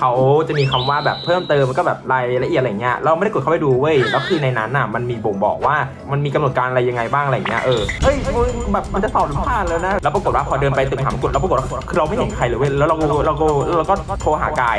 เขาจะมีคำว่าแบบเพิ่มเติมมันก็แบบรายละเอียดอะไรเงี้ยเราไม่ได้กดเข้าไปดูเว้ยแล้วคือในนั้นน่ะมันมีบ่งบอกว่ามันมีกำหนดการอะไรยังไงบ้างอะไรเงี้ยเออเฮ้ยมึงแบบมันจะสอบหรือผ่านแล้วนะแล้วปรากฏว่าพอเดินไปตึกมหามงกุฎแล้วปรากฏว่าคือเราไม่เห็นใครเลยเว้ยแล้วเราก็เราก็เราก็โทรหากาย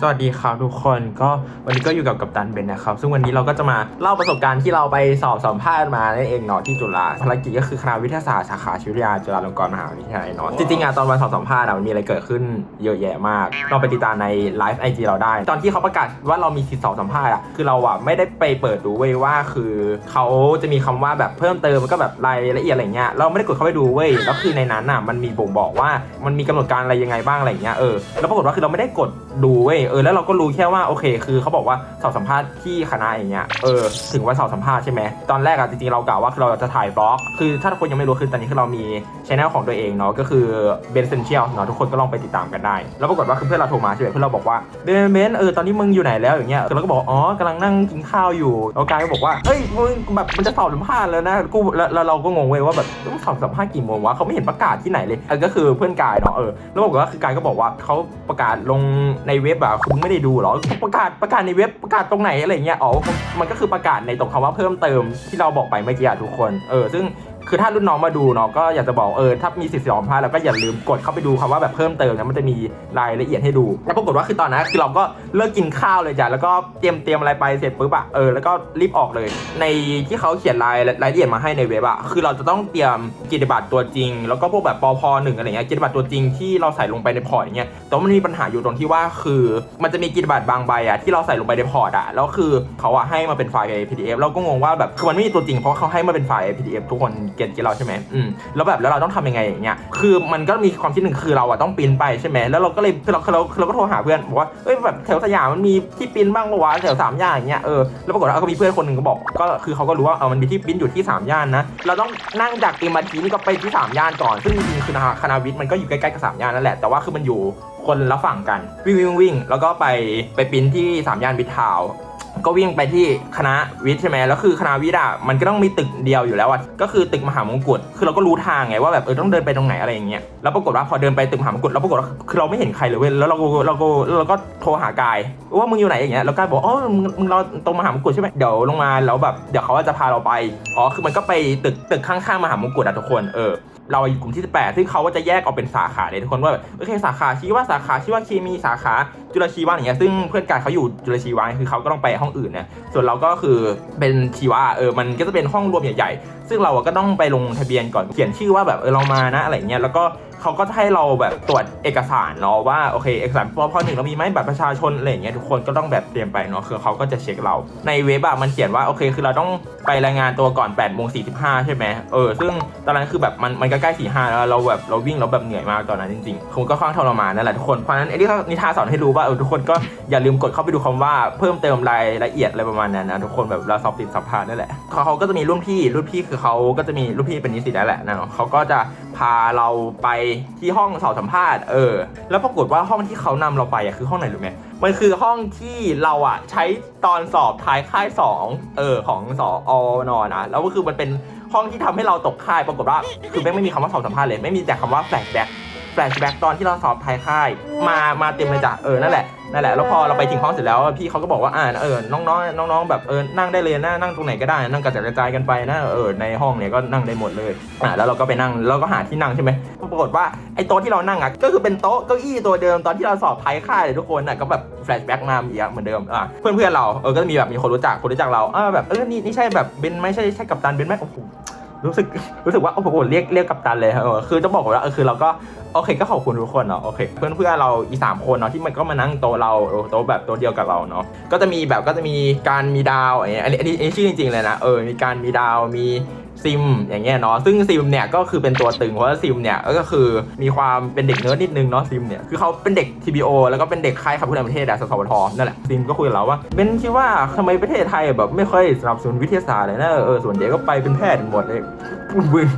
สวัสดีครับทุกคนก็วันนี้ก็อยู่กับกัปตันเบนนะครับ ซึ่งวันนี้เราก็จะมาเล่าประสบการณ์ที่เราไปสอบสัมภาษณ์มานั่นเองเนาะที่จุฬาภารกิจก็คือคณะวิทยาศาสตร์สาขาชีววิทยาจุฬาลงกรณ์มหาวิทยาลัยเนาะจริงๆอะตอนวันสอบสัมภาษณ์อะมันมีอะไรเกิดขึ้นเยอะแยะมากเราไปติดตามในไลฟ์ไอจีเราได้ ตอนที่เขาประกาศว่าเรามีสิทธิสอบสัมภาษณ์อะคือเราอะไม่ได้ไปเปิดดูเว้ยว่าคือเขาจะมีคำว่าแบบเพิ่มเติมมันก็แบบรายละเอียดอะไรเงี้ยเราไม่ได้กดเข้าไปดูเว้ยแล้วคือในนั้นอะมันมีบ่งบอกว่ามันมีกำหนดการอะไรยังไงบ้างอะไรเงี้ยเออแล้วปรากฏว่าคือเราไม่ได้กดดูเว้ยเออแล้วเราก็รู้แค่ว่าโอเค คือเขาบอกว่าสอบสัมภาษณ์ที่คณะอย่างเงี้ยเออถึงวันสอบสัมภาษณ์ใช่ไหมตอนแรกอะจริงๆเรากะว่าคือเราจะถ่ายบล็อกคือถ้าทุกคนยังไม่รู้คือตอนนี้คือเรามีช anel ของตัวเองเนาะก็คือเบนเซนเชียลเนาะทุกคนก็ลองไปติดตามกันได้ แล้วปรากฏว่าคือเพื่อนเราโทรมาใช่ไหมเพื่อนเราบอกว่าเบนเบนเออตอนนี้มึงอยู่ไหนแล้วอย่างเงี้ยเราก็บอกอ๋อกำลังนั่งกินข้าวอยู่แล้วกายก็บอกว่าเฮ้ยมึงแบบมันจะสอบสัมภาษณ์แล้วนะกูแล้วเราก็งงเว้ยว่าแบบต้องสอบสัมภาษณ์กี่โมงวะเขาไม่เห็นประกาศที่ไหนเลยก็คือเพื่อนกายเนาะเออแล้วบอกว่าคือกายก็บอกว่าเขาประกาศลงในเเว็บอะคุณไม่ได้ดูหรอประกาศประกาศในเว็บประกาศตรงไหนอะไรเงี้ยอ๋อมันก็คือประกาศในตรงคำว่าเพิ่มเติมที่เราบอกไปเมื่อกี้อะทุกคนเออซึ่ง คือถ้ารุ่นน้องมาดูเนาะก็อยากจะบอกเออถ้ามีสิทธิ์สอบพลาดแล้วก็อย่าลืมกดเข้าไปดูคำว่าแบบเพิ่มเติมนะมันจะมีรายละเอียดให้ดู แล้วปรากฏว่าคือตอนนั้นคือเราก็เลิกกินข้าวเลยจ้ะแล้วก็เตรียมเตรียมอะไรไปเสร็จปุ๊บอะเออแล้วก็รีบออกเลย ในที่เขาเขียนรายรายละเอียดมาให้ในเว็บอะคือเราจะต้องเตรียมกิจบัตรตัวจริง แล้วก็พวกแบบปพหนึ่งอะไรเงี้ยกิจบัตรตัวจริงที่เราใส่ลงไปในพอร์ตเงี้ยแต่ว่ามันมีปัญหาอยู่ตรงที่ว่าคือมันจะมีกิจบัตรบางใบอะที่เราใส่ลงไปในพอร์ตอะแล้วคือเขาอะให้มาเป็นไฟล์ PDF เราก็งงว่าแบบคือมันไม่มีตัวจริงเพราะเขาให้มาเป็นไฟล์ PDF ทุกคนเก็ตเราใช่ไหมอืมแล้วแบบแล้วเราต้องทำยังไงอย่างเงี้ยคือมันก็มีความคิดหนึ่งคือเราอะต้องปริ้นไปใช่ไหมแล้วเราก็เลยคือเราคือเราคือเราก็โทรหาเพื่อนบอกว่าเอ้ยแบบแถวสยามมันมีที่ปริ้นบ้างปะวะแถวสามย่านอย่างเงี้ยเออแล้วปรากฏว่าก็มีเพื่อนคนหนึ่งก็บอกก็คือเขาก็รู้ว่าเออมันมีที่ปริ้นอยู่ที่สามย่านนะเราต้องนั่งจากเอ็มอาร์ทีนี่ก็ไปที่สามย่านก่อนซึ่งจริงๆคือคณะวิทย์มันก็อยู่ใกล้ๆกับสามย่านนั่นแหละแต่ว่าคือมันอยู่คนละฝั่งกันวิ่งวิ่งวิ่งแล้วก็ไปไปปิ้นที่สามย่านวิทาว ก็วิ่งไปที่คณะวิทย์ใช่ไหมแล้วคือคณะวิทย์อะมันก็ต้องมีตึกเดียวอยู่แล้วอะก็คือตึกมหามงกุฎคือเราก็รู้ทางไงว่าแบบเออต้องเดินไปตรงไหนอะไรอย่างเงี้ยแล้วปรากฏว่าพอเดินไปตึกมหามงกุฎแล้วปรากฏว่าคือเราไม่เห็นใครเลยเว้ยแล้วเราก็เราก็เราก็โทรหากายว่ามึงอยู่ไหนอย่างเงี้ยแล้วกายบอกอ๋อมึงมึงรอตรงมหามงกุฎใช่ไหมเดี๋ยวลงมาแล้วแบบเดี๋ยวเขาจะพาเราไปอ๋อคือมันก็ไปตึกตึกข้างๆมหามงกุฎอะทุกคนเออ เราอยู่กลุ่มที่ 18 ซึ่งเขาก็จะแยกออกเป็นสาขาเลยทุกคนว่าแบบโอเคสาขาชีวะสาขาชีวเคมีสาขาจุลชีวะอย่างเงี้ยซึ่งเพื่อนกายเขาอยู่จุลชีวะคือเขาก็ต้องไปห้องอื่นเนี่ยส่วนเราก็คือเป็นชีวะเออมันก็จะเป็นห้องรวมใหญ่ๆซึ่งเราก็ต้องไปลงทะเบียนก่อนเขียนชื่อว่าแบบเออเรามานะอะไรเงี้ยแล้วก็ เขาก็จะให้เราแบบตรวจเอกสารเนาะว่าโอเคเอกสารพอพอหนึ่งเรามีไหมบัตรประชาชนอะไรอย่างเงี้ยทุกคนก็ต้องแบบเตรียมไปเนาะคือเขาก็จะเช็คเรา ในเว็บอะมันเขียนว่าโอเค คือเราต้องไปรายงานตัวก่อน8โมง45ใช่ไหมเออซึ่งตอนนั้นคือแบบมันมันก็ใกล้4 5แล้วเราแบบเราวิ่งเราแบบเหนื่อยมากตอนนั้นจริงๆคงก็ค่อนข้างทรมานนั่นแหละทุกคนเพราะนั้นไอ้ที่นิทานสอนให้รู้ว่าเออทุกคนก็อย่าลืมกดเข้าไปดูคำว่าเพิ่มเติมรายละเอียดอะไรประมาณนั้นนะทุกคนแบบเราสอบติดสัมภาษณ์นั่นแหละเขาเขาก็จะมีรุ่นพี่รุ่นพี่คือเขาก็จะมีรุ่นพี่เป็นนิสิตนั่นแหละนะเขาก็จะ พาเราไปที่ห้องสอบสัมภาษณ์เออ แล้วปรากฏว่าห้องที่เขานำเราไปอะคือห้องไหนรู้ไหมมันคือห้องที่เราอะใช้ตอนสอบท้ายค่ายสองเออของสออนอนะแล้วก็คือมันเป็นห้องที่ทำให้เราตกค่ายปรากฏว่าคือแม่งไม่มีคำว่าสอบสัมภาษณ์เลยไม่มีแต่คำว่าแฟลชแบ็ก แฟลชแบ็กตอนที่เราสอบท้ายค่าย มามาเต็มเลยจ้ะเออนั่นแหละนั่นแหละแล้วพอเราไปถึงห้องเสร็จแล้วพี่เขาก็บอกว่าอ่าเออน้องๆน้องๆแบบเออนั่งได้เลยนะนั่งตรงไหนก็ได้นั่งกระจายกระจายกันไปนะเออในห้องเนี่ยก็นั่งได้หมดเลยอ่าแล้วเราก็ไปนั่งแล้วก็หาที่นั่งใช่ไหมปรากฏว่าไอ้โต๊ะที่เรานั่งอะก็คือเป็นโต๊ะเก้าอี้ตัวเดิมตอนที่เราสอบท้ายค่ายเลยทุกคนอะก็แบบแฟลชแบ็กมาอีกเหมือนเดิมอะเพื่อนเพื่อนๆเราเออก็จะมีแบบมีคนรู้จักคนรู้จักเราเออแบบเออนี่นี่ใช่แบบเบนไหม่ใช่ใช่กัปตันเบนไหมโอ้โห รู้สึกรู้สึกว่าโอ้โหเรียกเรียกกับตันเลยเออคือจะบอกว่าเออคือเราก็โอเคก็ขอบคุณทุกคนเนาะโอเค เพื่อนเพื่อนเราอีสามคนเนาะที่มันก็มานั่งโต๊ะเราโต๊ะแบบโต๊ะเดียวกับเราเนาะก็จะมีแบบก็จะมีการมีดาวอะไรเงี้ยอันนี้อันนี้ชื่อจริงๆเลยนะเออมีการมีดาวมี ซิมอย่างเงี้ยเนาะซึ่งซิมเนี่ยก็คือเป็นตัวตึงเพราะว่าซิมเนี่ยก็คือมีความเป็นเด็กเนิร์ดนิดนึงเนาะซิมเนี่ยคือเขาเป็นเด็ก TBO แล้วก็เป็นเด็กค่ายขับเคลื่อนประเทศอะสสวทนั่นแหละซิมก็คุยกับเราว่าเบนคิดว่าทำไมประเทศไทยแบบไม่ค่อยสนับสนุนวิทยาศาสตร์เลยนะเออส่วนใหญ่ก็ไปเป็นแพทย์หมดเลยบึ้ง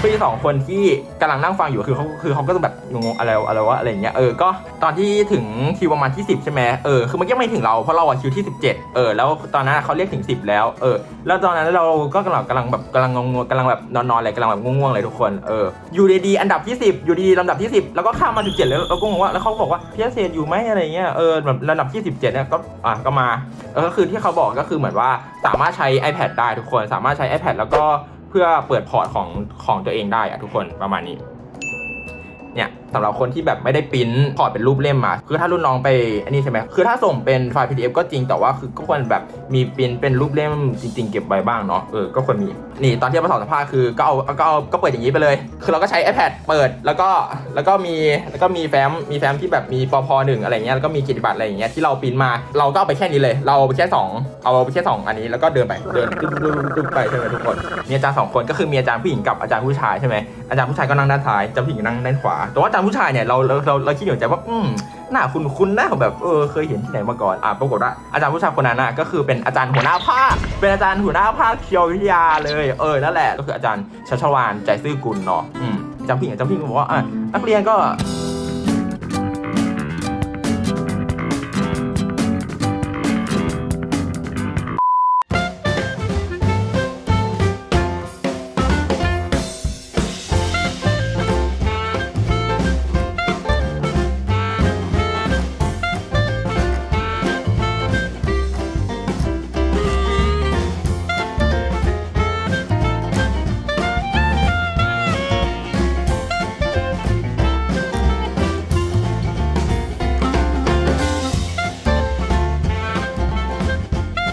พี่สองคนที่กำลังนั่งฟังอยู่คือเขาคือเขาก็จะแบบงงอะไรอะไรวะอะไรเงี้ยเออก็ตอนที่ถึงคิวประมาณที่ 10 ใช่ไหมเออคือมันยังไม่ถึงเราเพราะเราอะคิวที่ 17 เออแล้วตอนนั้นเขาเรียกถึง 10 แล้วเออแล้วตอนนั้นเราก็กำลังกำลังแบบกำลังงงกำลังแบบนอนๆอนอะไรกำลังแบบง่วงๆเลยทุกคนเอออยู่ดีๆอันดับที่ 10 อยู่ดีๆลำดับที่ 10 แล้วก็ข้ามมา 17 แล้วเราก็งงว่าแล้วเขาบอกว่าพี่เศษอยู่ไหมอะไรเงี้ยเออแบบลำดับที่ 17เนี่ยก็อะก็มาเออก็คือที่เขาบอกก็คือเหมือนว่าสามารถใช้ iPad ได้ทุกคนสามารถใช้ iPad แล้วก็ เพื่อเปิดพอร์ตของของตัวเองได้อะทุกคนประมาณนี้เนี่ย สำหรับคนที่แบบไม่ได้ปริ้นพอร์ตเป็นรูปเล่มมาคือถ้ารุ่นน้องไปอันนี้ใช่ไหมคือถ้าส่งเป็นไฟล์ PDF ก็จริงแต่ว่าคือก็ควรแบบมีปริ้นเป็นรูปเล่มจริง ๆ เก็บไว้บ้างเนาะเออก็ควรมีนี่ตอนที่มาสอบสัมภาษณ์คือก็เอาก็เอาก็เปิดอย่างนี้ไปเลย คือเราก็ใช้ iPad เปิดแล้วก็แล้วก็มีแล้วก็มีแฟ้มมีแฟ้มที่แบบมีปพหนึ่งอะไรเงี้ยแล้วก็มีกิจบัตรอะไรอย่างเงี้ยที่เราปริ้นมา เราก็เอาไปแค่นี้เลย เราไปแค่สองเอาไปแค่สองอันนี้แล้วก็เดินไปเดินตึ๊บตึ๊บไปใช่ไหมทุกคนมีอาจารย์สองคนก็คือมีอาจารย์ผู้หญิงกับอาจารย์ผู้ชายใช่ไหมอาจารย์ผู้ชายก็นั่งด้านซ้ายอาจารย์ผู้หญิงนั่งด้านขวาแต่ว่าอาจารย์ผู้ชายเนี่ยเราเราเราเราคิดอยู่ในใจว่าอืมหน้าคุณคุณหน้าแบบเออเคยเห็นที่ไหนมาก่อนอะปรากฏว่าอาจารย์ผู้ชายคนนั้นน่ะก็คือเป็นอาจารย์หัวหน้าภาคเป็นอาจารย์หัวหน้าภาคเคียววิทยาเลยเออนั่นแหละก็คืออาจารย์ชัชวานใจซื่อกุลเนาะอืมอาจารย์ผู้หญิงอาจารย์ผู้หญิงก็บอกว่าอะนักเรียนก็